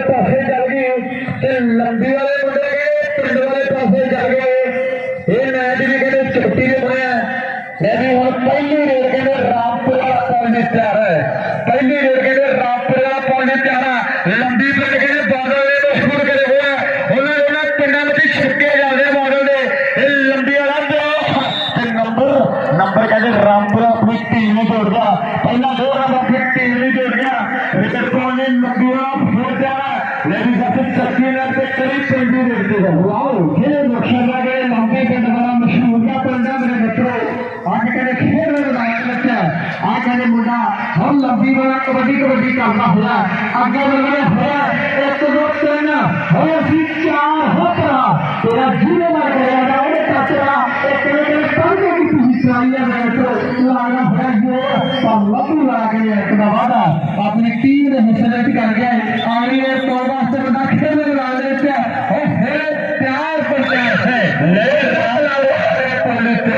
ਪਾਸੇ ਚੱਲ ਗਈ ਤੇ ਲੰਬੀ ਵਾਲੇ ਮੁੰਡੇ ਗਏ, ਪਿੰਡ ਵਾਲੇ ਪਾਸੇ ਚੱਲ ਗਏ। ਇਹ ਮੈਚ ਵੀ ਕਹਿੰਦੇ ਚੋਟੀ ਦੇ ਬਣਿਆ ਲੈ ਵੀ ਹੁਣ ਪਹਿਲੀ ਰੇਡ ਕਹਿੰਦੇ ਰਾਮਪੁਰ ਵਾਲਾ ਪਾਉਣ ਤਿਆਰ ਹੈ। ਪਹਿਲੀ ਰੇਡ ਕਹਿੰਦੇ ਰਾਮਪੁਰ ਵਾਲਾ ਪਾਉਣ ਤਿਆਰ ਹੈ। ਲੰਬੀ ਪਿੰਡ ਕਹਿੰਦੇ ਬਾਦਲ ਦੇ ਮਸ਼ਹੂਰ ਕਰੇ ਹੋਇਆ ਉਹਨਾਂ ਉਹਨਾਂ ਪਿੰਡਾਂ ਵਿੱਚ ਛਿੱਕੇ ਜਾਂਦੇ ਬਾਦਲ ਦੇ। ਇਹ ਲੰਬੀ ਵਾਲਾ ਤੇ ਨੰਬਰ ਨੰਬਰ ਕਹਿੰਦੇ ਰਾਮਪੁਰ ਆਪਣੀ ਟੀਮ ਨੂੰ ਜੋੜਦਾ। ਪਹਿਲਾਂ ਦੋ ਨੰਬਰ ਆਪਣੀ ਟੀਮ ਨੂੰ ਜੋੜ ਗਿਆ ਵਿਕਟ ਪਾਉਣ ਲਈ ਲੰਬੀ ਵਾਲਾ ਫੋਰ ਜਾਣਾ ਲੈਡੀ ਸਾਹਿਬ ਚੱਕੀ ਨਾਲ ਤੇ ਕਈ ਪਿੰਡੀ ਦੇਖਦੇ ਹੋ ਵਾਓ ਇਹ ਨਕਸ਼ਾ ਦਾ ਕਿ ਲੰਬੇ ਪਿੰਡ ਵਾਲਾ ਮਸ਼ਹੂਰ ਦਾ ਪਿੰਡ ਹੈ ਮੇਰੇ ਮਿੱਤਰੋ ਅੱਜ ਕਹਿੰਦੇ ਖੇਡ ਦੇ ਮੈਦਾਨ ਵਿੱਚ ਆ ਕਹਿੰਦੇ ਮੁੰਡਾ ਹੁਣ ਲੰਬੀ ਵਾਲਾ ਕਬੱਡੀ ਕਬੱਡੀ ਕਰਦਾ ਹੋਇਆ ਅੱਗੇ ਵਧਿਆ ਹੋਇਆ ਇੱਕ ਦੋ ਤਿੰਨ ਹੁਣ ਅਸੀਂ ਚਾਰ ਹੋਤਰਾ ਤੇਰਾ ਜੀਵੇ ਨਾਲ ਕਰਿਆ ਦਾ ਉਹਨੇ ਚਾਚਾ ਇੱਕ ਨੇ ਕਹਿੰਦੇ ਪੜ੍ਹ ਕੀ ਤੁਸੀਂ ਚਲਾਈਆ ਮੇਰੇ ਮਿੱਤਰੋ ਲਾਇਆ ਹੋਇਆ ਜੋ ਤਾਂ ਲੱਭੂ ਲਾ ਕੇ ਇੱਕ ਦਾ ਵਾਦਾ ਆਪਣੀ ਟੀਮ ਦੇ ਹਿੱਸੇ ਵਿੱਚ ਕਰ ਗਿਆ ਆਣੀ ਇਹ ਤੋਂ ਵਾਸਤੇ ਬੰਦਾ ਖੇਡ ਦੇ ਮੈਦਾਨ ਦੇ ਵਿੱਚ ਉਹ ਫਿਰ ਪਿਆਰ ਪੰਚਾਇਤ ਹੈ ਲੈ ਰਾਲ ਵਾਲੇ ਪੱਲੇ ਤੇ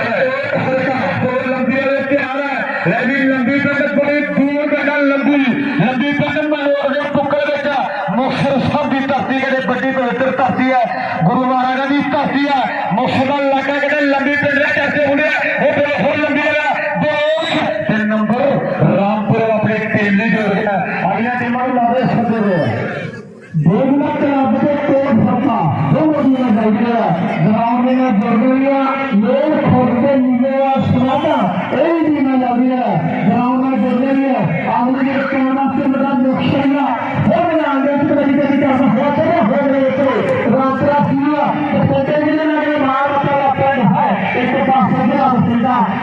ਹੋਰ ਲੰਬੀ ਵਾਲੇ ਪਿਆਰ ਹੈ ਲੈ ਵੀ ਲੰਬੀ ਪਿੰਡ ਬੜੀ ਦੂਰ ਪਿੰਡ ਲੰਬੀ ਲੰਬੀ ਪਿੰਡ ਮਲੋਰ ਦੇ ਪੁੱਕਲ ਵਿੱਚ ਮੁਕਤਸਰ ਸਾਹਿਬ ਦੀ ਧਰਤੀ ਕਿਹੜੇ ਵੱਡੀ ਪਵਿੱਤਰ ਧਰਤੀ ਹੈ? ਗੁਰੂ ਮਹਾਰਾਜ ਦੀ ਧਰਤੀ ਹੈ। ਮੁਕਤਸਰ ਇਲਾਕਾ ਕਿਹੜੇ ਲੰਬੀ ਪਿੰਡ ਦੇ ਚਰਚੇ ਹੁੰਦੇ ਉਹ ਫਿਰ ਹੋਰ ਲੰਬੀ ਵਾਲਾ ਦੋਸਤ ਤੇ ਨੰਬਰ ਰਾਮਪੁਰ ਆਪਣੀ ਟੀਮ ਲਈ ਜੋੜ ਅਗਲੀਆਂ ਟੀਮਾਂ ਨੂੰ ਲਾਵੇ ਸੱਦੇ ਹੋਏ ਬੋਲਣਾ ਕਲੱਬ ਦੇ ਕੋਲ ਫਰਤਾ ਦੋਨੋਂ ਦੀਆਂ ਜਾਈਆਂ ਗਰਾਊਂਡ ਦੇ ਨਾਲ ਜੁੜ ਗਈਆਂ ਲੋਕ ਖੋਦ ਦੇ ਨੀਵੇਂ ਆ ਸਮਾਦਾ ਇਹ ਵੀ ਨਾ ਲੱਗਿਆ ਗਰਾਊਂਡ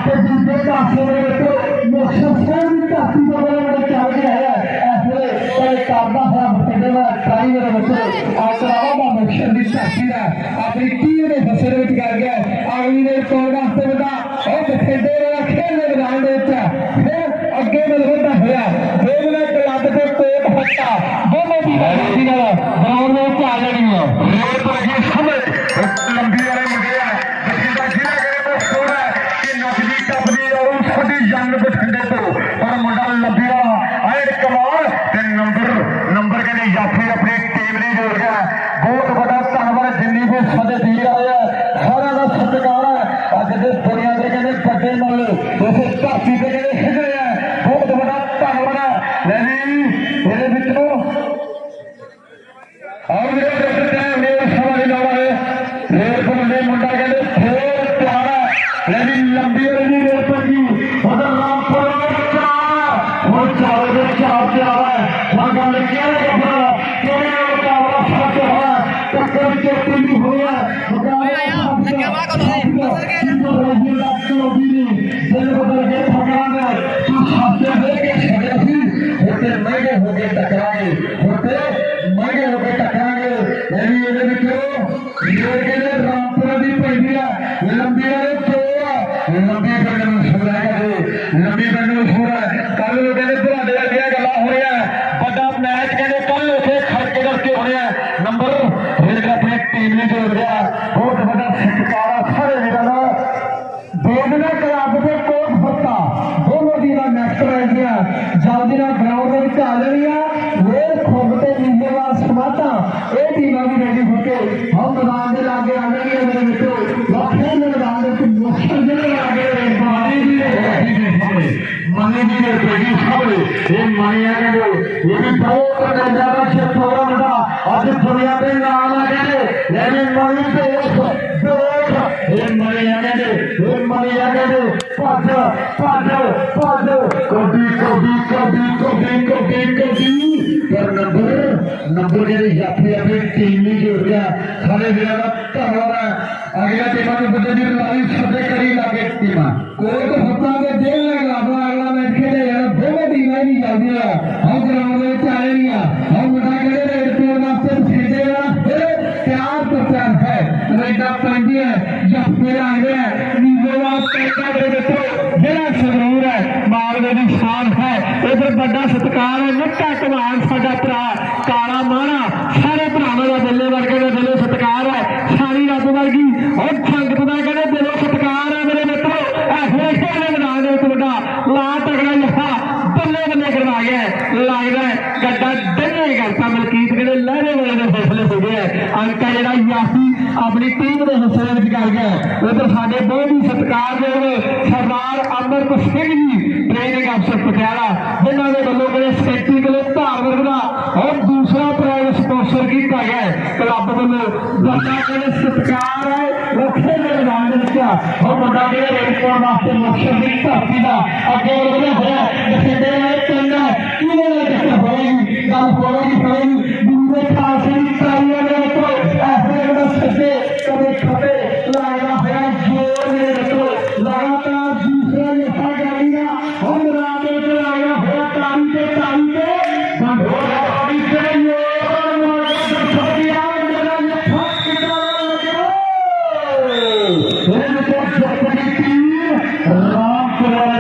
ਤੇ ਦੂਜੇ ਪਾਸੇ ਦੇ ਵਿੱਚ ਨੁਕਸਾਨ ਸਿੰਘ ਦੀ ਧਰਤੀ ਤੋਂ ਬੜੇ ਬੜੇ ਚੱਲ ਗਿਆ ਹੈ ਐਸੇ ਕੋਈ ਕਰਦਾ ਹੋਇਆ ਬਤੇੜੇ ਦਾ ਟਰਾਈ ਦੇ ਵਿੱਚ ਆਕਰਾਵਾ ਦਾ ਮਕਸਦ ਦੀ ਧਰਤੀ ਦਾ ਆਪਣੀ ਟੀਮ ਦੇ ਫਸਲ ਵਿੱਚ ਕਰ ਗਿਆ ਅਗਲੀ ਦੇ ਕੋਲ ਵਾਸਤੇ ਬਦਾ ਉਹ ਬਤੇੜੇ ਦਾ ਖੇਡ ਦੇ ਮੈਦਾਨ ਦੇ ਵਿੱਚ ਫਿਰ ਅੱਗੇ ਵਧਦਾ ਹੋਇਆ। ਦੋਵੇਂ ਕਲੱਬ ਦੇ ਕੋਟ ਹੱਟਾ ਦੋਵੇਂ ਦੀ ਨਾਲ। ಏನು ਚੋ ਆ ਲੰਬੀ ਪਿੰਡ ਨੂੰ ਸੁਣਾ ਸੁਣਾ ਕੱਲ ਨੂੰ ਕਹਿੰਦੇ ਤੁਹਾਡੇ ਵਰਗੀਆਂ ਗੱਲਾਂ ਹੋ ਰਹੀਆਂ ਵੱਡਾ ਮੈਚ ਕਹਿੰਦੇ ਕੱਲ ਉਥੇ ਖੜਕੇ ਕਰਕੇ ਹੋਣਿਆ ਨੰਬਰ ਰੇਡ ਆਪਣੀ ਟੀਮ ਨੇ ਜੋੜ ਗਿਆ ਬਹੁਤ ਵੱਡਾ ਸਤਿਕਾਰ ਸਾਰੇ ਵੀਰਾਂ ਦਾ। ਦੋਨੋਂ ਕਲੱਬ ਦੇ ਕੋਟ ਫੱਤਾ ਦੋਨੋਂ ਦੀ ਦਾ ਮੈਚ ਕਰਾਈਆਂ ਜਲਦੀ ਨਾਲ ਗਰਾਊਂਡ ਦੇ ਵਿੱਚ ਆ ਜਾਣੀਆਂ। ਵੇਰ ਖੁੱਬ ਤੇ ਨੀਲੇਵਾਲ ਸਮਾਤਾ। ਇਹ ਟੀਮਾਂ ਵੀ ਰੈਡੀ ਹੋ ਕੇ ਹਮ ਮੈਦਾਨ ਮਨੀ ਦੀ ਦੇ ਬੇਗੀ ਸਾਹਮਣੇ ਇਹ ਮਾਇਆ ਕਹਿੰਦੇ ਇਹ ਵੀ ਬਹੁਤ ਨਜ਼ਾਰਾ ਛੇਤੋਰਾ ਮੁੰਡਾ ਅੱਜ ਦੁਨੀਆ ਦੇ ਨਾਲ ਆ ਕਹਿੰਦੇ ਲੈਣੇ ਮਨੀ ਤੇ ਦੋਖ ਇਹ ਮਾਇਆ ਕਹਿੰਦੇ ਇਹ ਮਾਇਆ ਕਹਿੰਦੇ ਭੱਜ ਭੱਜ ਭੱਜ ਕੋਡੀ ਕੋਡੀ ਕੋਡੀ ਕੋਡੀ ਕੋਡੀ ਕੋਡੀ ਪਰ ਨੰਬਰ ਨੰਬਰ ਜਿਹੜੇ ਜਾਫੇ ਆਪਣੀ ਟੀਮ ਲਈ ਜੋੜ ਗਿਆ ਸਾਰੇ ਵੀਰਾਂ ਹੀ ਚੱਲਦੀਆਂ ਗਰਾਊਂਡ ਦੇ ਵਿੱਚ ਆ। ਰਹੀਆਂ ਮੁੰਡਾ ਕਿਹੜੇ ਰੇਡ ਤੇ ਵਾਸਤੇ ਖੇਡੇ ਆ। ਫਿਰ ਪਿਆਰ ਤੋਂ ਹੈ। ਰੇਡਾ ਪੈਂਦੀ ਹੈ। ਜਾਫੇ ਆ ਗਿਆ ਨੀਲੇਵਾ ਪੈਂਦਾ ਦੇ ਵਿੱਚੋਂ। ਜਿਹੜਾ ਸੰਗਰੂਰ ਹੈ, ਮਾਲਵੇ ਦੀ ਸ਼ਾਨ ਹੈ। ਇਧਰ ਵੱਡਾ ਸਤਿਕਾਰ ਹੈ। ਨੱਟਾ ਕਮਾਨ ਸਾਡਾ ਭਰਾ ਕਾਲਾ ਮਾਣਾ ਸਾਰੇ ਭਰਾਵਾਂ ਦਾ ਬੱਲੇ ਵਰਗੇ ਦਾ ਦਿਲੋਂ ਸਤਿਕਾਰ ਹੈ ਸਾਰੀ ਰੱਬ ਵਰਗੀ ਔਰ ਸੰਗਤ ਦਾ ਕਹਿੰਦੇ ਦਿਲੋਂ ਸਤਿਕਾਰ ਹੈ ਮੇਰੇ ਮਿੱਤਰੋ ਇਹ ਹੋਸ਼ੇ ਦੇ ਮੈਦਾਨ ਦੇ ਵਿੱਚ ਵੱਡਾ ਲਾ ਤਗੜਾ ਜਹਾ ਬੱਲੇ ਬੱਲੇ ਕਰਵਾ ਗਿਆ ਹੈ। ਲੱਗਦਾ ਹੈ ਗੱਡਾ ਡੰਗੇ ਕਰਤਾ ਮਲਕੀਤ ਕਹਿੰਦੇ ਲੈ ਦੇਖਦੇ ਆ ਅੰਕ ਹੈ ਜਿਹੜਾ ਯਾਸੀ ਆਪਣੀ ਟੀਮ ਦੇ ਹਿੱਸੇ ਦੇ ਵਿੱਚ ਕਰ ਗਿਆ। ਉਧਰ ਸਾਡੇ ਬਹੁਤ ਹੀ ਸਤਿਕਾਰਯੋਗ ਸਰਦਾਰ ਅਮਰਤ ਸਿੰਘ ਜੀ ਟ੍ਰੇਨਿੰਗ ਅਫਸਰ ਪਟਿਆਲਾ, ਜਿਨ੍ਹਾਂ ਦੇ ਵੱਲੋਂ ਮੇਰੇ ਸਕੈਟਿੰਗ ਦੇ ਧਾਰ ਦਾ ਔਰ ਦੂਸਰਾ ਪ੍ਰਾਈਜ਼ ਸਪਾਂਸਰ ਕੀਤਾ ਗਿਆ ਕਲੱਬ ਵੱਲੋਂ ਵੱਡਾ ਜਿਹੜੇ ਸਤਿਕਾਰ ਹੈ ਰੱਖੇ ਦੇ ਮੈਦਾਨ ਦੇ ਵਿੱਚ ਉਹ ਵੱਡਾ ਜਿਹੜਾ ਰੇਡਪੋਰ ਵਾਸਤੇ ਮੁਕਸ਼ਰ ਦੀ ਧਰਤੀ ਦਾ ਅੱਗੇ ਵਧਿਆ ਹੋਇਆ ਬਠਿੰਡੇ ਦੇ ਪਿੰਡ ਕਿਹਦੇ ਨਾਲ ਕਿੱਥੇ ਹੋਏਗੀ, ਗੱਲ ਹੋਏਗੀ ਹੋਏਗੀ।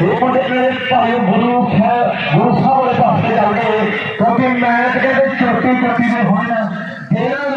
ਇਹ ਮੁੰਡੇ ਮੇਰੇ ਭਾਈ ਗੁਰੂ ਸਾਹਿਬ ਗੁਰੂ ਸਾਹਿਬ ਵਾਲੇ ਪਾਸੇ ਚੱਲ ਗਏ ਕਿਉਂਕਿ ਮੈਂ ਕਹਿੰਦੇ ਚੋਟੀ ਚੋਟੀ ਦੇ ਹੋਣ ਜਿਹੜਾ